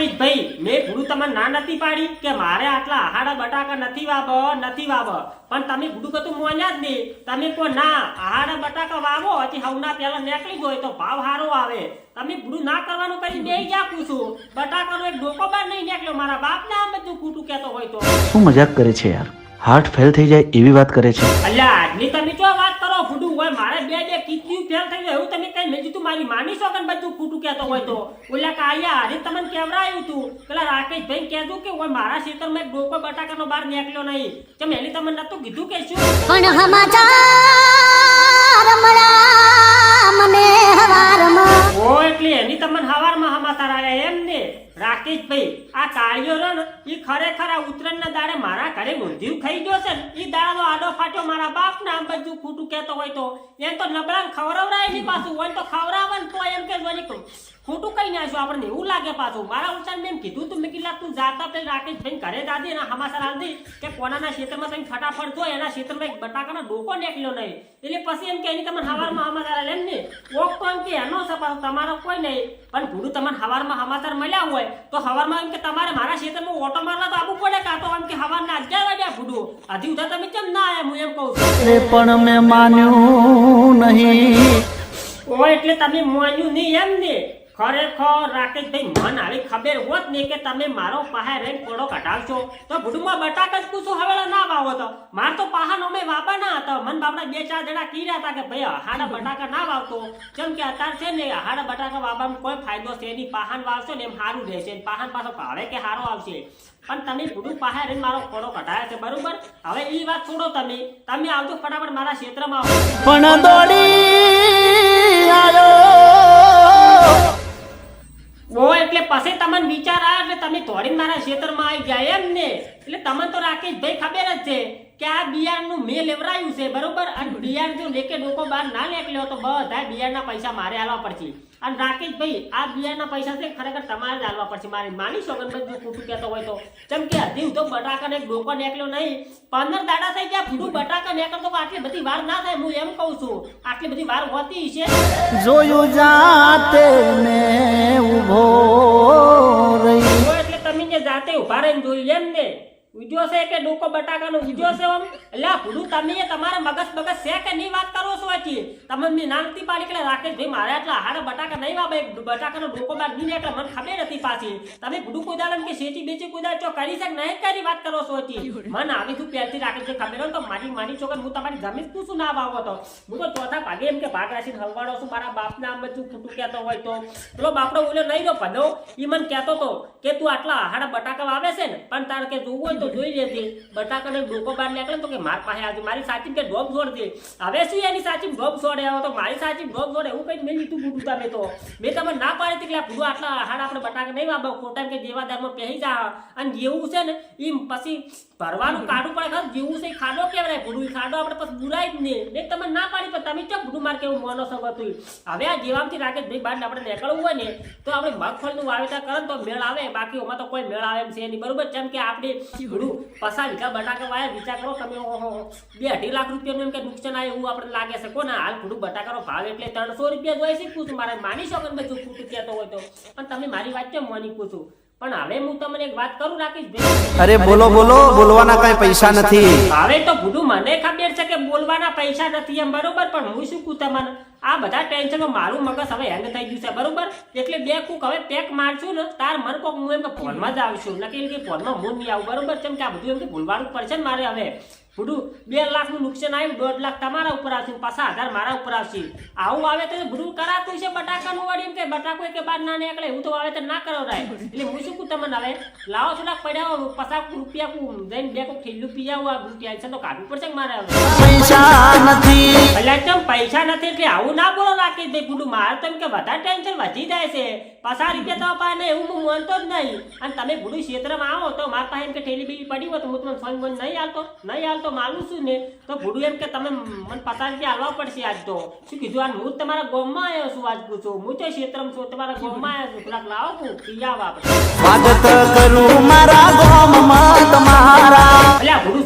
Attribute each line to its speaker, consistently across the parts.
Speaker 1: રાકેશભાઈ મેં ગુરુ તમને ના નથી પાડી કે મારે આટલા આહાડા બટાકા નથી વાવ નથી વાવ પણ તમે ગુરુ કતું મોન્યા જ નહીં. તમે કો ના, આહાડા બટાકા વાવો, હજી હવના પહેલા નીકળી ગયો તો ભાવ સારો આવે. તમે ગુરુ ના કરવાનું કરી બે ગયા પૂછું બટાકાનો એક ડોકો બાર નહીં નીકળ્યો. મારા બાપને આમ બધું ખોટું કહેતો હોય તો.
Speaker 2: શું મજાક કરે છે યાર? હાર્ટ ફેલ થઈ જાય એવી વાત કરે છે.
Speaker 1: અલ્યા આજની તમે જો વાત કરો? ખોટું હોય મારે બે બે કિડની ફેલ થઈ જાય એવું તમે કઈ મેં કીધું મારી માની છો કે બધું ફૂટું કહેતો હોય તો? ઓલા કાળિયા આજે તમને કેવડાયું તું? પેલા રાકેશભાઈ કહેતું કે ઓય મારા ખેતરમાં એક ડોકો બટાકાનો બહાર નીકળ્યો નહીં. તમે એની તમને નતું કીધું કે શું?
Speaker 3: પણ સમાચાર મળ્યા મને હવારમાં.
Speaker 1: ઓ, એટલે એની તમને હવારમાં સમાચાર આવ્યા એમ ને? રાકેશભાઈ, આ કાળિયો રહ્યો ને ઈ ખરેખર આ ઉત્તરાયણના દાડે મારા ઘરે ઊંધિયું ખાઈ ગયો છે ને? ઈ દાડાનો આડો ફાટ્યો મારા બાપ ને આમ બધું ખોટું કહેતો હોય તો. એમ તો નબળા ખવડાવડાય નહીં પાછું, હોય તો ખવડાવે તો એમ કે વળી ખોટું કઈ નાખ્યું આપણને એવું લાગે પાછું. મારા ઉલસાન એમ કીધું તું મેં કીધું તું જાતા પેલા રાકેશભાઈ ઘરે દાદી એના હમાસર આલતી કે કોનાના ક્ષેત્રમાં તમે ફટાફટ જો એના ક્ષેત્રમાં એક બટાકાનો ડોકો નીકળ્યો નહીં. એટલે પછી એમ કે એની તમને હવારમાં હમાસર એમ ને ઓક તો એમ કે એનો સપાસ તમારો કોઈ નહીં પણ ભૂડું તમને હવારમાં હમાચાર મળ્યા હોય તો હવારમાં એમ કે તમારે મારા ક્ષેત્રમાં ઓટો મારવા તો આવવું પડે કાં તો એમ કે હવારના અગિયાર વાગ્યા ભૂડું હજી ઉધા તમે કેમ ના આવ્યા હું એમ કહું છું.
Speaker 2: પણ મેં માન્યું નહીં.
Speaker 1: ઓ એટલે તમે માન્યું નહીં એમ ને? ખરેખર રાકેશભાઈ મન આવી ખબર હોત ને કે તમે મારો પાહે રહીને કોડો કઢાવશો, તો ભૂડમાં બટાકા જ પૂછું હવે ના વાવો તો. માર તો પાહાનો મેં વાપા ના હતા. મન બાપડા બે ચાર જણા કીધા હતા કે ભાઈ હાડા બટાકા ના વાવતો. કેમ કે અત્યારે છે ને હાડા બટાકા વાવવામાં કોઈ ફાયદો છે નહીં. પાહાન વાવશો ને એમ સારું રહેશે. ને પાહાન પાછો ભાવે કે સારો આવશે. પણ તમે ભૂડું પાહે રહીને મારો કોડો કઢાયો છે, બરોબર? હવે એ વાત છોડો તમે. તમે આવજો ફટાફટ મારા ક્ષેત્રમાં આવો.
Speaker 2: પણ દોડી આવ્યો
Speaker 1: ઓ, એટલે પછી તમને વિચાર આવ્યો એટલે તમે દોડીને મારા ક્ષેત્રમાં આવી ગયા એમ ને? એટલે તમને તો રાકેશભાઈ ખબર જ છે. કે આ બિયારણનું મેં લેવરાયું છે બરોબર? અને બિયાર જો લેકે ડોકો બહાર ના નીકળ્યો તો બધા બિયારના પૈસા મારે આલવા પડશે. અને રાકેશભાઈ આ બિયારના પૈસા છે ખરેખર તમારે જ આલવા પડશે. મારે માની ને બધું ખોટું કહેતો હોય તો. કેમ કે હજી તો બટાકાને એક ડોકો નીકળ્યો નહીં. પંદર દાડા થઈ ગયા ફૂટું બટાકા નીકળતો તો આટલી બધી વાર ના થાય હું એમ કહું છું. આટલી બધી વાર હોતી છે.
Speaker 2: જોયું જાતે મેં ઊભો રહી.
Speaker 1: એટલે તમે જે જાતે ઊભા રહીને જોયું એમ ને. ઉજ્યો છે કે ડોકો બટાકાનો ઉજ્યો છે ઓમ? એટલે ભૂલું તમે એ તમારા મગજ મગજ છે કે નહીં વાત કરો છો હજી? તમે મેં નાનથી પાડી કે રાકેશભાઈ, મારે એટલા હાડા બટાકા નહીં વાપે બટાકાનો ડોકો બાર નહીં એટલે મને ખબર નથી પાછી. તમે ભૂડું કુદાડન કે શેચી બેચી કુદાડ, ચો કરી છે નહીં કરી વાત કરો છો હજી? મને આવી તું પહેલથી રાકેશભાઈ ખબર હોય તો મારી માની છો કે હું તમારી જમીન પૂછું ના વાવો તો. હું તો ચોથા ભાગે એમ કે ભાગ રાખીને હલવાડો છું, મારા બાપના આમ બધું ખોટું કહેતો હોય તો. પેલો બાપડો ઓલો નહીં રહ્યો ભલો ઈ મને કહેતો તો કે તું આટલા હાડા બટાકા વાવે છે ને, પણ તારે કે જોવું તો જોઈ લેતી બટાકાનો ડોકો બહાર નીકળે તો કે માર પાસે આવતી મારી સાચી કે ડોબ છોડ દે. હવે શું એની સાચી ડોબ છોડે? આવો તો મારી સાચી ડોબ છોડે. એવું કઈ મેં લીધું બુટું તમે તો. મેં તમે ના પાડી હતી કે આટલા હાડા આપણે બટાકા નહીં વાવો ખોટા કે જેવા દારમાં પહેરી જા. અને જેવું છે ને એ પછી ભરવાનું કાઢું પડે ખાસ જેવું છે ખાડો કેવાય ભૂલું ખાડો આપણે પછી બુરાય જ નહીં મેં તમે ના પાડી, પણ તમે ચોક બુડું માર કેવું મોનો છો હતું હવે આ જેવામથી રાખે ભાઈ બહાર આપણે નીકળવું હોય ને, તો આપણે મગફળીનું વાવેતર કરે તો મેળ આવે. બાકી ઓમાં તો કોઈ મેળ આવે છે નહીં. બરોબર? જેમ કે આપણે બુડું પસા વીઘા બટાકા વાયા વિચાર કરો તમે ઓહો બે અઢી લાખ રૂપિયાનું એમ કે નુકસાન આવે એવું આપણે લાગે છે. કોને હાલ થોડું બટાકાનો ભાવ એટલે ત્રણસો રૂપિયા જોઈ છું મારે માની શકો ને બધું ખોટું કહેતો હોય તો. પણ તમે મારી વાત કેમ માની પૂછું? પણ હવે હું તમને એક વાત કરું રાખીશ
Speaker 4: અરે બોલો બોલો બોલવાના કઈ પૈસા નથી.
Speaker 1: હવે તો ભૂડું મને ખબર છે કે બોલવાના પૈસા નથી એમ બરોબર? પણ હું શું કહું તમને? આ બધા ટેન્શનમાં મારું મગજ હવે હેંગ થઈ ગયું છે બરોબર? એટલે બે કુક હવે પેક મારશું ને તાર મન કોક હું એમ કે ફોનમાં જ આવશું. નકી કે ફોનમાં હું નહીં આવું બરોબર? કેમ કે આ બધું એમ કે ભૂલવાનું પડશે ને મારે હવે. બધું બે લાખનું નુકસાન આવ્યું દોઢ લાખ તમારા ઉપર આવશે પાછા હજાર મારા ઉપર આવશે. આવું આવે તો બધું કરાતું છે બટાકાનું વળી એમ કે બટાકો કે બાર ના નીકળે હું તો આવે તો ના કરાવરાય એટલે હું શું કહું તમને હવે? લાવો થોડાક પડ્યા હોય, પચાસ રૂપિયા કું જઈને બે કોઈ થેલું પી આવું આ ટેન્શન તો કાઢવું પડશે મારે
Speaker 2: પૈસા નથી.
Speaker 1: એટલે પૈસા નથી એટલે આવું ના બોલો રાખી ભાઈ ગુડું મારે તો એમ કે વધારે ટેન્શન વધી જાય છે. પચાસ રૂપિયા તો પાસે એવું હું માનતો જ નહીં. અને તમે ગુડું ક્ષેત્રમાં આવો તો મારા પાસે એમ કે ઠેલી બીલી પડી હોય તો હું તમને ફોન બોન નહીં હાલતો નહીં હાલતો માનું માલું છું ને? તો ભૂડું એમ કે તમે મને પચાસ રૂપિયા હાલવા પડશે આજ તો. શું કીધું? આ હું તમારા ગામમાં આવ્યો છું આજ પૂછું હું તો ક્ષેત્રમાં છું તમારા ગામમાં આવ્યો છું થોડાક લાવો છું પીયા
Speaker 4: સ્વાગત કરું મારા ગામમાં તમારા.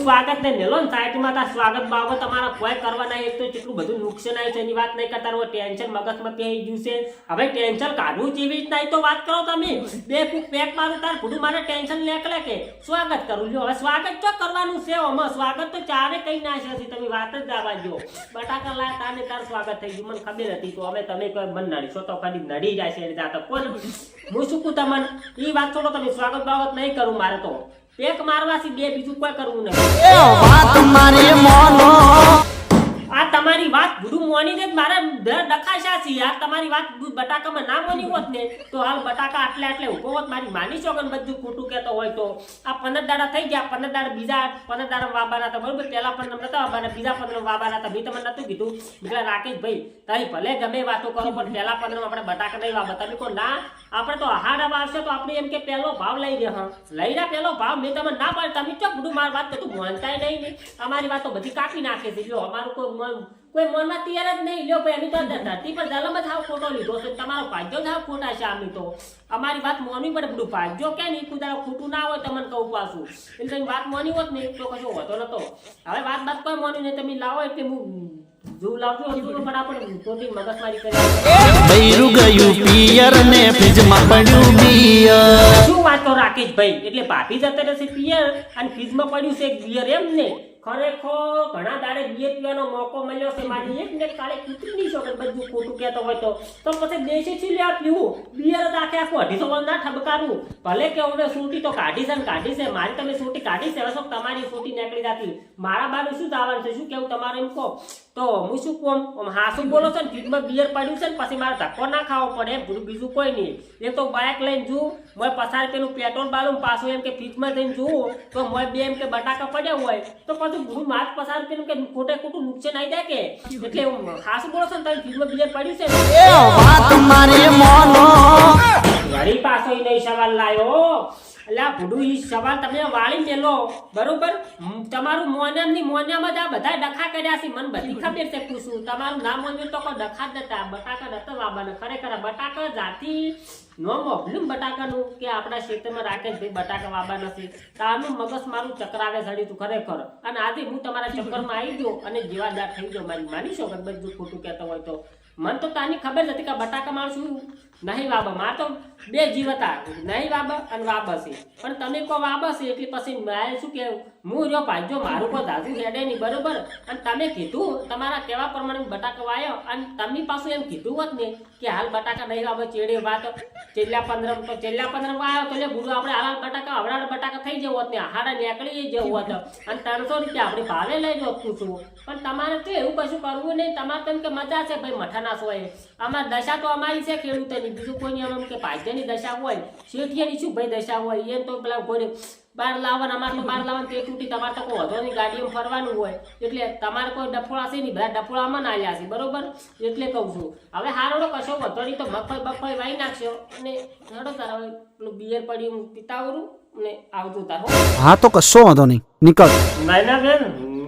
Speaker 1: સ્વાગત ને મેલો સાહેબ સાઈડમાં સ્વાગત બાબત તમારા કોઈ કરવાના એક તો કેટલું બધું નુકસાન આવ્યું છે એની વાત નહીં કરતા રહો, ટેન્શન મગજમાં પી ગયું છે. હવે ટેન્શન કાઢવું જેવી જ નહીં તો વાત કરો તમે. બે ફૂટ પેક મારું, તાર ભૂડું મારે ટેન્શન લેકલે કે? સ્વાગત કરું જો હવે સ્વાગત તો કરવાનું છે આમાં? સ્વાગત તો ચારે કઈ ના છે તમે વાત જ જવા દો બટાકા લા તાને તાર સ્વાગત થઈ ગયું. મને ખબર હતી તો હવે તમે કોઈ મન નડીશો તો ખાલી નડી જાય છે જાતો. કોણ હું શું કહું તમને? એ વાત છોડો તમે. સ્વાગત બાબત નહીં કરું મારે તો. પેક મારવાથી બે બીજું કોઈ કરવું નહીં.
Speaker 4: વાત મારી મોનો.
Speaker 1: તમારી વાત ગુરુ મોની દે મારે ડખાશા છે. યાર તમારી વાત બટાકામાં ના મોની હોત ને, તો હાલ બટાકા આટલે આટલે ઊભો હોત. મારી માની છોકન બધું ખોટું કહેતો હોય તો? આ પંદર દાડા થઈ ગયા. પંદર દાડા બીજા પંદર દાડા વાબાના હતા. બરોબર? પહેલા પંદર નતા વાબાના, બીજા પંદર વાબાના હતા. મેં તમને નતું કીધું. એટલે રાકેશભાઈ તારી ભલે ગમે વાતો કરો, પણ પહેલા પંદર આપણે બટાકા નહીં વાબા તમે કહો ના, આપણે તો હાડા વાવશે તો આપણે એમ કે પહેલો ભાવ લઈ દે હા. પહેલો ભાવ, મેં તમને ના પાડી તમે ચોક બધું મારી વાત કતું માનતાય નહીં ને. અમારી વાતો બધી કાપી નાખે છે. અમારું કોઈ મન કોઈ મનમાં તૈયાર જ નહીં. લ્યો, ભાઈ, અમે તો ધરતી જ હાવ ખોટો લીધો છે. તમારો ભાગ્યો જ હાવ છે અમે તો. અમારી વાત મોની પડે બધું ભાગ્યો કે નહીં? કુદારો ખોટું ના હોય, તમને કહું પાછું. એટલે તમે વાત મોની હોત ને, તો કશો હોતો નતો. હવે વાત બાત કોઈ મોની નહીં. તમે લાવો એટલે હું જોઉં લાવજો હજુ પણ આપણે ખોટી મગજમારી કરી
Speaker 4: બૈરું ગયું પિયર ને ફ્રીજમાં પડ્યું બિયર.
Speaker 1: શું વાત કરો રાકેશભાઈ એટલે ભાભી જતા રહેશે પિયર અને ફ્રીજમાં પડ્યું છે બિયર એમ ને? ખરેખર ઘણા દાડે બિયર પીવાનો મોકો મળ્યો છે મારી એક ને કાલે કૂતરી નહીં શકે બધું ખોટું કહેતો હોય તો. તો પછી દેશી છે લ્યા પીવું? બિયર જ આખે આખું અઢીસો વાળું ના ઠબકારવું ભલે કે હવે સૂટી તો કાઢી છે ને કાઢી છે મારી તમે સૂટી કાઢી છે હવે તમારી સૂટી નીકળી જતી. મારા બાનું શું દાવાનું છે? શું કેવું તમારે એમ કહો? તો હું શું કહું? આમ હાસું બોલો છો ને? ફ્રીજમાં બિયર પડ્યું છે ને પછી મારે ધક્કો ના ખાવો પડે એમ. બીજું કોઈ નહીં. એ તો બાઇક લઈને જુઓ. મોય પસાર પેલું પેટ્રોલ બાળું પાછું એમ કે ફ્રીજમાં જઈને જુઓ. તો મોય બે એમ કે બટાકા પડ્યા હોય. તો પછી હું માથ પસાર પેલું કે ખોટે ખોટું નુકસાન આવી જાય કે? એટલે હાસું બોલો છો ને? તમે ફ્રીજમાં બિયર પડ્યું છે ને?
Speaker 4: વાત મારી મોનો.
Speaker 1: વળી પાછો ઈ નહીં સવાલ લાયો. એટલે ભૂડું ઈ સવાલ તમે વાળી મેલો બરોબર? તમારું મોનેમની મોનેમ જ આ બધા ડખા કર્યા છે. મને બધી ખબર છે, પૂછું. તમારું નામ મોન્યું તો કોઈ ડખા જ નતા. બટાકા નતા ખરેખર આ બટાકા જાતિ નો મોકલ્યું બટાકાનું, કે આપણા ક્ષેત્રમાં રાકેશ ભાઈ બટાકા વાબા નથી. તારનું મગજ મારું ચક્રાવે ચડ્યું તું ખરેખર. અને આજે હું તમારા ચક્કરમાં આવી ગયો અને જીવાદાર થઈ ગયો. મારી માની શકો બધું ખોટું કહેતો હોય તો. મને તો તાની ખબર નથી કે બટાકા મારું શું? નહીં વાબા, માર તો બે જીવ હતા. નહીં વાબા અને વાબા છે. પણ તમે કહો વાબસે એટલે પછી મારે શું કહેવું? હું જો ભાઈજો, મારું કોઈ દાદુ હેડે નહીં, બરોબર? અને તમે કીધું, તમારા કેવા પ્રમાણે બટાકા વાયો? અને તમે પાછું એમ કીધું હોત ને કે હાલ બટાકા નહીં વાબો ચેડે વાત. છેલ્લા પંદર છેલ્લા પંદર આવ્યો તો એટલે ગુરુ આપણે હાલ બટાકા હવડાડ બટાકા થઈ જવું ને હાડા નીકળી જવું હોત. અને ત્રણસો રૂપિયા આપણે ભાવે લઈ જો પૂછું પણ તમારે તો એવું કશું કરવું નહીં. તમારે તેમ કે મજા છે ભાઈ, મઠાના હોય અમાર દશા તો અમારી છે ખેડૂતોની. બીજું કોઈની અમે કે ભાગ્યની દશા હોય શેઠિયાની શું ભાઈ દશા હોય? એમ તો પેલા કોઈ બાર લાવવાના અમારે તો બાર લાવવાનું તે તૂટી તમારે તો કોઈ વધોની ગાડીમાં ફરવાનું હોય. એટલે તમારે કોઈ ડફોળા છે નહીં બધા ડફોળામાં ના લ્યા છે બરોબર? એટલે કહું છું. હવે હારોડો કશો વધો નહીં તો મગફળી બગફળી વાઈ નાખશો અને હેડો તારા હવે પેલું બિયર પડ્યું પીતાવરું ને આવતું તાર હા.
Speaker 4: તો કશો વાંધો નહીં. નીકળ.
Speaker 1: નાયના બેન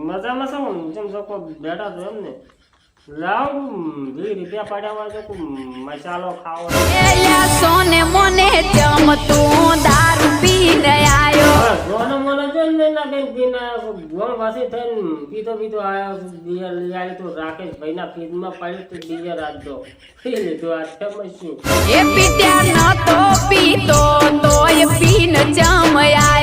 Speaker 1: મજામાં છો? જેમ છો બેઠા છો એમ ને લાવ વીસ રૂપિયા પડ્યા હોય તો મસાલો ખાવો.
Speaker 5: એલા સોને મોને જમતું દારૂ પીને
Speaker 1: ને ના પીને ગોળ વાસી થઈને પીતો પીતો આવ્યો બિયર લઈ આવી તો રાકેશ ભાઈના ફીડમાં પડ્યું તો બિયર આપજો પી લીધો. આ છે શું?
Speaker 5: એ પીત્યા નતો પીતો તોય પીન જામ આયો.